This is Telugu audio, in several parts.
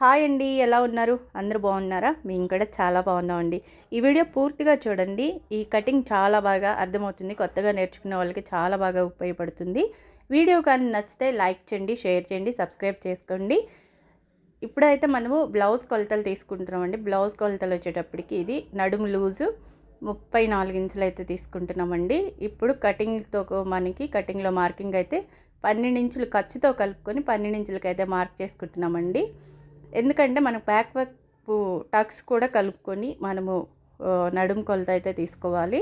హాయ్ అండి ఎలా ఉన్నారు? అందరూ బాగున్నారా? మేము కూడా చాలా బాగున్నామండి. ఈ వీడియో పూర్తిగా చూడండి. ఈ కటింగ్ చాలా బాగా అర్థమవుతుంది. కొత్తగా నేర్చుకునే వాళ్ళకి చాలా బాగా ఉపయోగపడుతుంది. వీడియో కానీ నచ్చితే లైక్ చేయండి షేర్ చేయండి సబ్స్క్రైబ్ చేసుకోండి. ఇప్పుడైతే మనము బ్లౌజ్ కొలతలు తీసుకుంటున్నామండి. బ్లౌజ్ కొలతలు వచ్చేటప్పటికి ఇది నడుము లూజు ముప్పై నాలుగు ఇంచులు అయితే తీసుకుంటున్నామండి. ఇప్పుడు కటింగ్తో మనకి కటింగ్లో మార్కింగ్ అయితే పన్నెండు ఇంచులు ఖర్చుతో కలుపుకొని పన్నెండు ఇంచులకి అయితే మార్క్ చేసుకుంటున్నామండి. ఎందుకంటే మనకు బ్యాక్ వైపు టక్స్ కూడా కలుపుకొని మనము నడుము కొలత అయితే తీసుకోవాలి.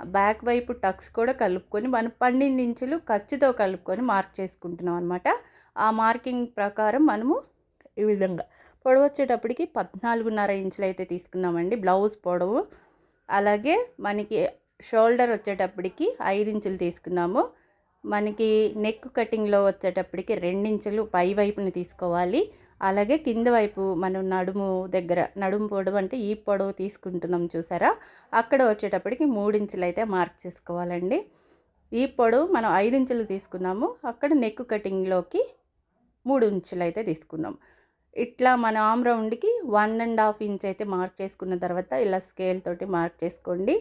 బ్యాక్ వైపు టక్స్ కూడా కలుపుకొని మనం పన్నెండు ఇంచులు ఖర్చుతో కలుపుకొని మార్క్ చేసుకుంటున్నాం అనమాట ఆ మార్కింగ్ ప్రకారం మనము ఈ విధంగా పొడవు వచ్చేటప్పటికి పద్నాలుగున్నర ఇంచులు అయితే తీసుకున్నామండి. బ్లౌజ్ పొడవు. అలాగే మనకి షోల్డర్ వచ్చేటప్పటికి ఐదు ఇంచులు తీసుకున్నాము. మనకి నెక్ కటింగ్లో వచ్చేటప్పటికి రెండించులు పై వైపుని తీసుకోవాలి. అలాగే కింద వైపు మనం నడుము దగ్గర నడుము పొడవు అంటే ఈ పొడవు తీసుకుంటున్నాం చూసారా? అక్కడ వచ్చేటప్పటికి మూడించులు అయితే మార్క్ చేసుకోవాలండి. ఈ పొడవు మనం ఐదు ఇంచులు తీసుకున్నాము అక్కడ నెక్ కటింగ్లోకి మూడు ఇంచులు అయితే తీసుకున్నాం. ఇట్లా మన ఆమ్ రౌండ్కి వన్ అండ్ హాఫ్ ఇంచ్ అయితే మార్క్ చేసుకున్న తర్వాత ఇలా స్కేల్ తోటి మార్క్ చేసుకోండి.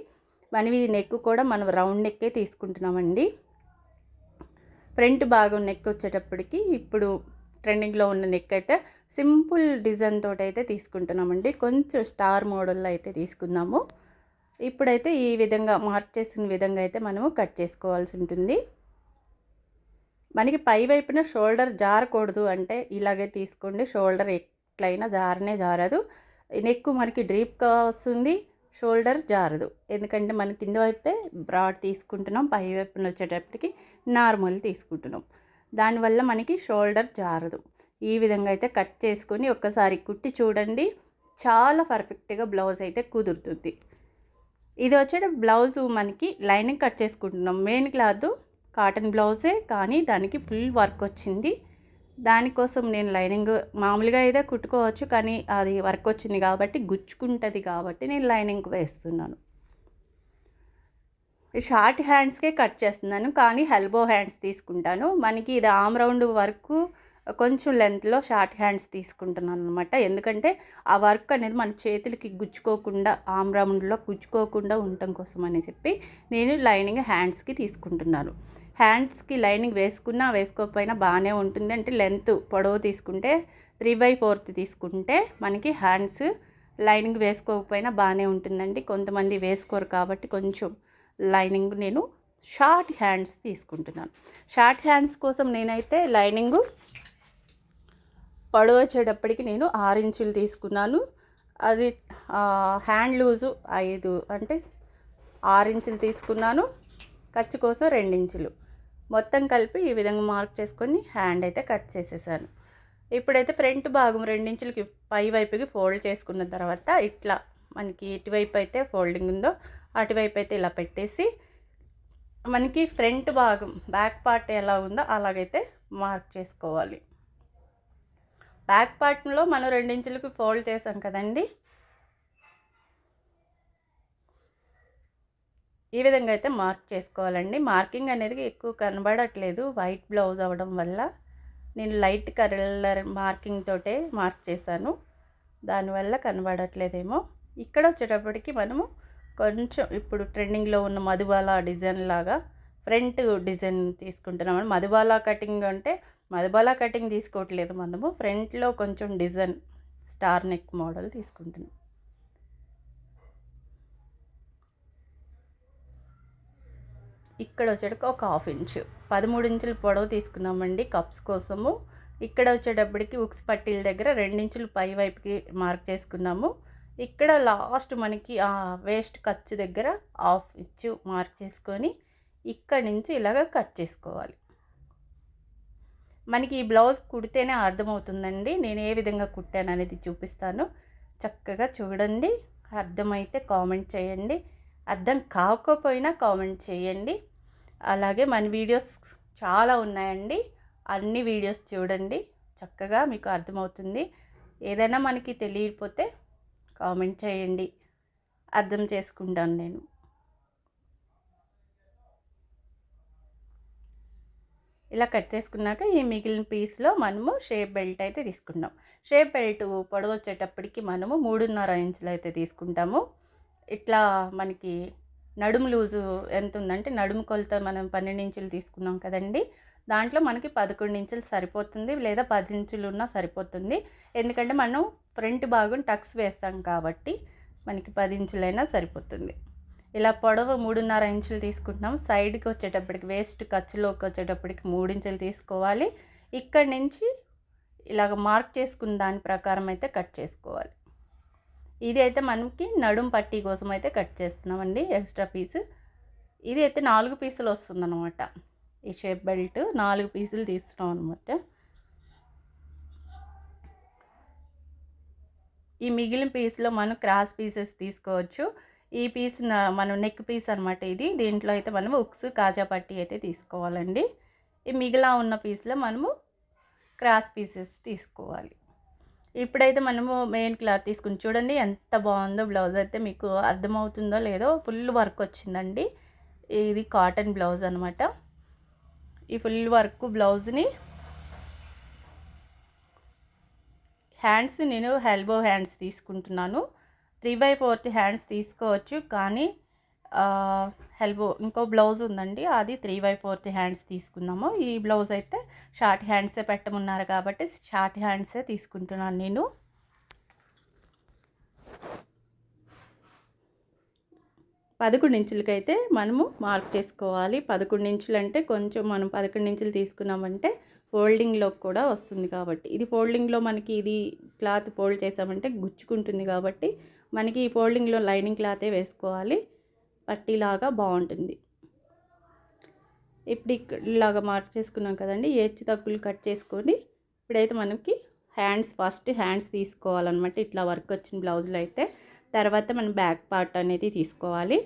మనం ఇది నెక్ కూడా మనం రౌండ్ నెక్కే తీసుకుంటున్నామండి. ఫ్రంట్ భాగం నెక్ వచ్చేటప్పటికి ఇప్పుడు ట్రెండింగ్లో ఉన్న నెక్ అయితే సింపుల్ డిజైన్ తోటి అయితే తీసుకుంటున్నామండి. కొంచెం స్టార్ మోడల్లో అయితే తీసుకుందాము. ఇప్పుడైతే ఈ విధంగా మార్క్ చేసిన విధంగా అయితే మనము కట్ చేసుకోవాల్సి ఉంటుంది. మనకి పై వైపున షోల్డర్ జారకూడదు అంటే ఇలాగే తీసుకోండి. షోల్డర్ ఎట్లయినా జారనే జారదు. నెక్ మనకి డ్రీప్గా వస్తుంది షోల్డర్ జారదు. ఎందుకంటే మన కింద వైపే బ్రాడ్ తీసుకుంటున్నాం పై వైపున వచ్చేటప్పటికి నార్మల్ తీసుకుంటున్నాం. దానివల్ల మనకి షోల్డర్ జారదు. ఈ విధంగా అయితే కట్ చేసుకొని ఒక్కసారి కుట్టి చూడండి. చాలా పర్ఫెక్ట్గా బ్లౌజ్ అయితే కుదురుతుంది. ఇది వచ్చేట బ్లౌజ్ మనకి లైనింగ్ కట్ చేసుకుంటున్నాం. మెయిన్ క్లాత్ కాటన్ బ్లౌజే కానీ దానికి ఫుల్ వర్క్ వచ్చింది. దానికోసం నేను లైనింగ్ మామూలుగా అయితే కుట్టుకోవచ్చు కానీ అది వర్క్ వచ్చింది కాబట్టి గుచ్చుకుంటుంది కాబట్టి నేను లైనింగ్ వేస్తున్నాను. షార్ట్ హ్యాండ్స్కే కట్ చేస్తున్నాను కానీ హెల్బో హ్యాండ్స్ తీసుకుంటాను. మనకి ఇది ఆమ్ రౌండ్ వరకు కొంచెం లెంత్లో షార్ట్ హ్యాండ్స్ తీసుకుంటున్నాను అనమాట ఎందుకంటే ఆ వర్క్ అనేది మన చేతులకి గుచ్చుకోకుండా ఆమ్ రౌండ్లో గుచ్చుకోకుండా ఉండటం కోసం అని చెప్పి నేను లైనింగ్ హ్యాండ్స్కి తీసుకుంటున్నాను. హ్యాండ్స్కి లైనింగ్ వేసుకున్నా వేసుకోకపోయినా బాగానే ఉంటుంది. అంటే లెంత్ పొడవు తీసుకుంటే త్రీ బై ఫోర్త్ తీసుకుంటే మనకి హ్యాండ్స్ లైనింగ్ వేసుకోకపోయినా బాగానే ఉంటుందండి. కొంతమంది వేసుకోరు కాబట్టి కొంచెం లైనింగ్ నేను షార్ట్ హ్యాండ్స్ తీసుకుంటున్నాను. షార్ట్ హ్యాండ్స్ కోసం నేనైతే లైనింగ్ పడవ వచ్చేటప్పటికి నేను ఆరు ఇంచులు తీసుకున్నాను. అది హ్యాండ్ లూజు ఐదు అంటే ఆరు ఇంచులు తీసుకున్నాను. ఖర్చు కోసం రెండు ఇంచులు. మొత్తం కలిపి ఈ విధంగా మార్క్ చేసుకొని హ్యాండ్ అయితే కట్ చేసేసాను. ఇప్పుడైతే ఫ్రంట్ భాగం రెండించులకి పై వైపుకి ఫోల్డ్ చేసుకున్న తర్వాత ఇట్లా మనకి ఇటువైపు అయితే ఫోల్డింగ్ ఉందో అటువైపు అయితే ఇలా పెట్టేసి మనకి ఫ్రంట్ భాగం బ్యాక్ పార్ట్ ఎలా ఉందో అలాగైతే మార్క్ చేసుకోవాలి. బ్యాక్ పార్ట్లో మనం రెండించులకు ఫోల్డ్ చేసాం కదండి. ఈ విధంగా అయితే మార్క్ చేసుకోవాలండి. మార్కింగ్ అనేది ఎక్కువ కనబడట్లేదు. వైట్ బ్లౌజ్ అవ్వడం వల్ల నేను లైట్ కలర్ మార్కింగ్ తోటే మార్క్ చేశాను. దానివల్ల కనబడట్లేదేమో. ఇక్కడ వచ్చేటప్పటికి మనము కొంచెం ఇప్పుడు ట్రెండింగ్లో ఉన్న మధుబాల డిజైన్ లాగా ఫ్రంట్ డిజైన్ తీసుకుంటున్నాం మధుబాల కటింగ్ అంటే మధుబాల కటింగ్ తీసుకోవట్లేదు మనము. ఫ్రంట్లో కొంచెం డిజైన్ స్టార్ నెక్ మోడల్ తీసుకుంటున్నాం. ఇక్కడ వచ్చేటప్పుడు ఒక హాఫ్ ఇంచ్ పదమూడు ఇంచుల పొడవు తీసుకున్నామండి కప్స్ కోసము. ఇక్కడ వచ్చేటప్పటికి ఉక్స్ పట్టీల దగ్గర రెండించులు పై వైపుకి మార్క్ చేసుకున్నాము. ఇక్కడ లాస్ట్ మనకి ఆ వేస్ట్ ఖర్చు దగ్గర హాఫ్ ఇచ్చు మార్క్ చేసుకొని ఇక్కడ నుంచి ఇలాగ కట్ చేసుకోవాలి. మనకి ఈ బ్లౌజ్ కుడితేనే అర్థమవుతుందండి. నేను ఏ విధంగా కుట్టాను అనేది చూపిస్తాను. చక్కగా చూడండి. అర్థమైతే కామెంట్ చేయండి. అర్థం కాకపోయినా కామెంట్ చేయండి. అలాగే మన వీడియోస్ చాలా ఉన్నాయండి. అన్ని వీడియోస్ చూడండి. చక్కగా మీకు అర్థమవుతుంది. ఏదైనా మనకి తెలియకపోతే కామెంట్ చేయండి. అర్థం చేసుకుంటాను నేను. ఇలా కట్ చేసుకున్నాక ఈ మిగిలిన పీస్లో మనము షేప్ బెల్ట్ అయితే తీసుకుంటాం. షేప్ బెల్ట్ పొడవు వచ్చేటప్పటికి మనము మూడున్నర ఇంచులు అయితే తీసుకుంటాము. ఇట్లా మనకి నడుము లూజు ఎంత ఉందంటే నడుము కొలత మనం పన్నెండు ఇంచులు తీసుకున్నాం కదండి. దాంట్లో మనకి పదకొండు ఇంచులు సరిపోతుంది లేదా పది ఇంచులు ఉన్నా సరిపోతుంది. ఎందుకంటే మనం ఫ్రంట్ భాగం టక్స్ వేస్తాం కాబట్టి మనకి పది ఇంచులైనా సరిపోతుంది. ఇలా పొడవు మూడున్నర ఇంచులు తీసుకుంటున్నాం. సైడ్కి వచ్చేటప్పటికి వేస్ట్ ఖర్చులోకి వచ్చేటప్పటికి మూడు ఇంచులు తీసుకోవాలి. ఇక్కడి నుంచి ఇలాగ మార్క్ చేసుకున్న దాని ప్రకారం అయితే కట్ చేసుకోవాలి. ఇది అయితే మనకి నడుం పట్టీ కోసం అయితే కట్ చేస్తున్నామండి ఎక్స్ట్రా పీస్. ఇది అయితే నాలుగు పీసులు వస్తుందన్నమాట. ఈ షేప్ బెల్ట్ నాలుగు పీసులు తీస్తున్నాం అనమాట ఈ మిగిలిన పీస్లో మనం క్రాస్ పీసెస్ తీసుకోవచ్చు. ఈ పీస్ మనం నెక్ పీస్ అనమాట ఇది. దీంట్లో అయితే మనము ఉక్స్ కాజా పట్టి అయితే తీసుకోవాలండి. ఈ మిగిలా ఉన్న పీస్లో మనము క్రాస్ పీసెస్ తీసుకోవాలి. ఇప్పుడైతే మనము మెయిన్ క్లాత్ తీసుకుని చూడండి ఎంత బాగుందో బ్లౌజ్ అయితే మీకు అర్థమవుతుందో లేదో ఫుల్ వర్క్ వచ్చిందండి. ఇది కాటన్ బ్లౌజ్ అనమాట ఈ ఫుల్ వర్క్ బ్లౌజ్ని. హ్యాండ్స్ నేను హెల్బో హ్యాండ్స్ తీసుకుంటున్నాను. త్రీ బై ఫోర్త్ హ్యాండ్స్ తీసుకోవచ్చు కానీ హెల్బో ఇంకో బ్లౌజ్ ఉందండి. అది త్రీ బై ఫోర్త్ హ్యాండ్స్ తీసుకుందాము. ఈ బ్లౌజ్ అయితే షార్ట్ హ్యాండ్సే పెట్టమన్నారు కాబట్టి షార్ట్ హ్యాండ్సే తీసుకుంటున్నాను నేను. పదకొండు ఇంచులకైతే మనము మార్క్ చేసుకోవాలి. పదకొండు ఇంచులు అంటే కొంచెం మనం పదకొండు ఇంచులు తీసుకున్నామంటే ఫోల్డింగ్లో కూడా వస్తుంది కాబట్టి. ఇది ఫోల్డింగ్లో మనకి ఇది క్లాత్ ఫోల్డ్ చేసామంటే గుచ్చుకుంటుంది కాబట్టి మనకి ఈ ఫోల్డింగ్లో లైనింగ్ క్లాతే వేసుకోవాలి. పట్టీలాగా బాగుంటుంది. ఇప్పుడు ఇలాగా మార్క్ చేసుకున్నాం కదండి. ఏచ్చు తగ్గులు కట్ చేసుకొని ఇప్పుడైతే మనకి హ్యాండ్స్ ఫస్ట్ హ్యాండ్స్ తీసుకోవాలన్నమాట. ఇట్లా వర్క్ వచ్చిన బ్లౌజులు అయితే తర్వాత మనం బ్యాక్ పార్ట్ అనేది తీసుకోవాలి.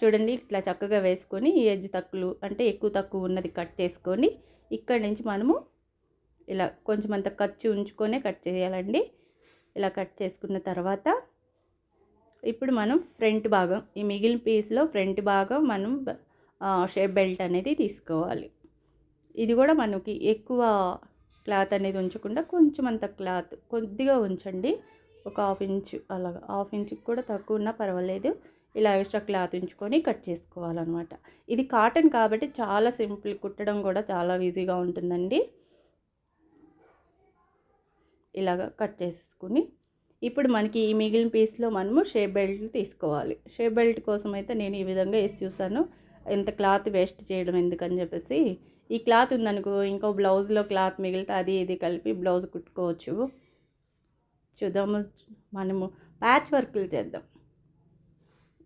చూడండి ఇట్లా చక్కగా వేసుకొని ఈ ఎడ్జ్ తక్కులు అంటే ఎక్కువ తక్కువ ఉన్నది కట్ చేసుకొని ఇక్కడ నుంచి మనము ఇలా కొంచెం అంత ఖర్చు ఉంచుకొనే కట్ చేయాలండి. ఇలా కట్ చేసుకున్న తర్వాత ఇప్పుడు మనం ఫ్రంట్ భాగం ఈ మిగిలిన పీస్లో ఫ్రంట్ భాగం మనం షేప్ బెల్ట్ అనేది తీసుకోవాలి. ఇది కూడా మనకి ఎక్కువ క్లాత్ అనేది ఉంచకుండా కొంచెం అంత క్లాత్ కొద్దిగా ఉంచండి. ఒక హాఫ్ ఇంచ్ అలాగా హాఫ్ ఇంచ్కి కూడా తక్కువ ఉన్నా పర్వాలేదు. ఇలా ఎక్స్ట్రా క్లాత్ ఉంచుకొని కట్ చేసుకోవాలన్నమాట. ఇది కాటన్ కాబట్టి చాలా సింపుల్ కుట్టడం కూడా చాలా ఈజీగా ఉంటుందండి. ఇలాగ కట్ చేసేసుకుని ఇప్పుడు మనకి ఈ మిగిలిన పీస్లో మనము షేప్ బెల్ట్ తీసుకోవాలి. షేప్ బెల్ట్ కోసం అయితే నేను ఈ విధంగా వేసి చూసాను. ఇంత క్లాత్ వేస్ట్ చేయడం ఎందుకని చెప్పేసి. ఈ క్లాత్ ఉందనుకో ఇంకో బ్లౌజ్లో క్లాత్ మిగిలితే అది ఇది కలిపి బ్లౌజ్ కుట్టుకోవచ్చు. చూద్దాము. మనము ప్యాచ్ వర్క్లు చేద్దాం.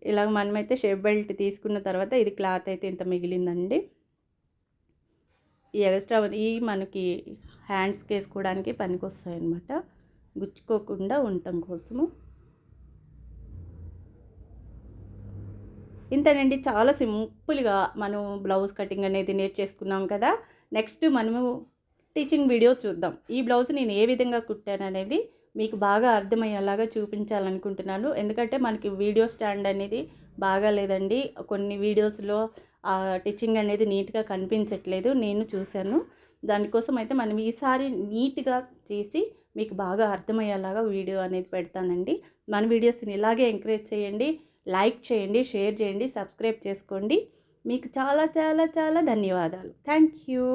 ఇలాగ మనమైతే షేప్ బెల్ట్ తీసుకున్న తర్వాత ఇది క్లాత్ అయితే ఇంత మిగిలిందండి. ఈ ఎక్స్ట్రా ఈ మనకి హ్యాండ్స్కి వేసుకోవడానికి పనికి వస్తాయి అన్నమాట గుచ్చుకోకుండా ఉండటం కోసము. ఇంతేనండి చాలా సింపుల్గా మనం బ్లౌజ్ కటింగ్ అనేది నేర్చేసుకున్నాం కదా. నెక్స్ట్ మనము టీచింగ్ వీడియో చూద్దాం. ఈ బ్లౌజ్ నేను ఏ విధంగా కుట్టాను అనేది మీకు బాగా అర్థమయ్యేలాగా చూపించాలనుకుంటున్నాను. ఎందుకంటే మనకి వీడియో స్టాండ్ అనేది బాగా లేదండి. కొన్ని వీడియోస్లో టీచింగ్ అనేది నీట్గా కనిపించట్లేదు. నేను చూశాను. దానికోసం అయితే మనం ఈసారి నీట్గా చేసి మీకు బాగా అర్థమయ్యేలాగా వీడియో అనేది పెడతానండి. మన వీడియోస్ని ఇలాగే ఎంకరేజ్ చేయండి. లైక్ చేయండి షేర్ చేయండి సబ్స్క్రైబ్ చేసుకోండి. మీకు చాలా చాలా చాలా ధన్యవాదాలు. Thank you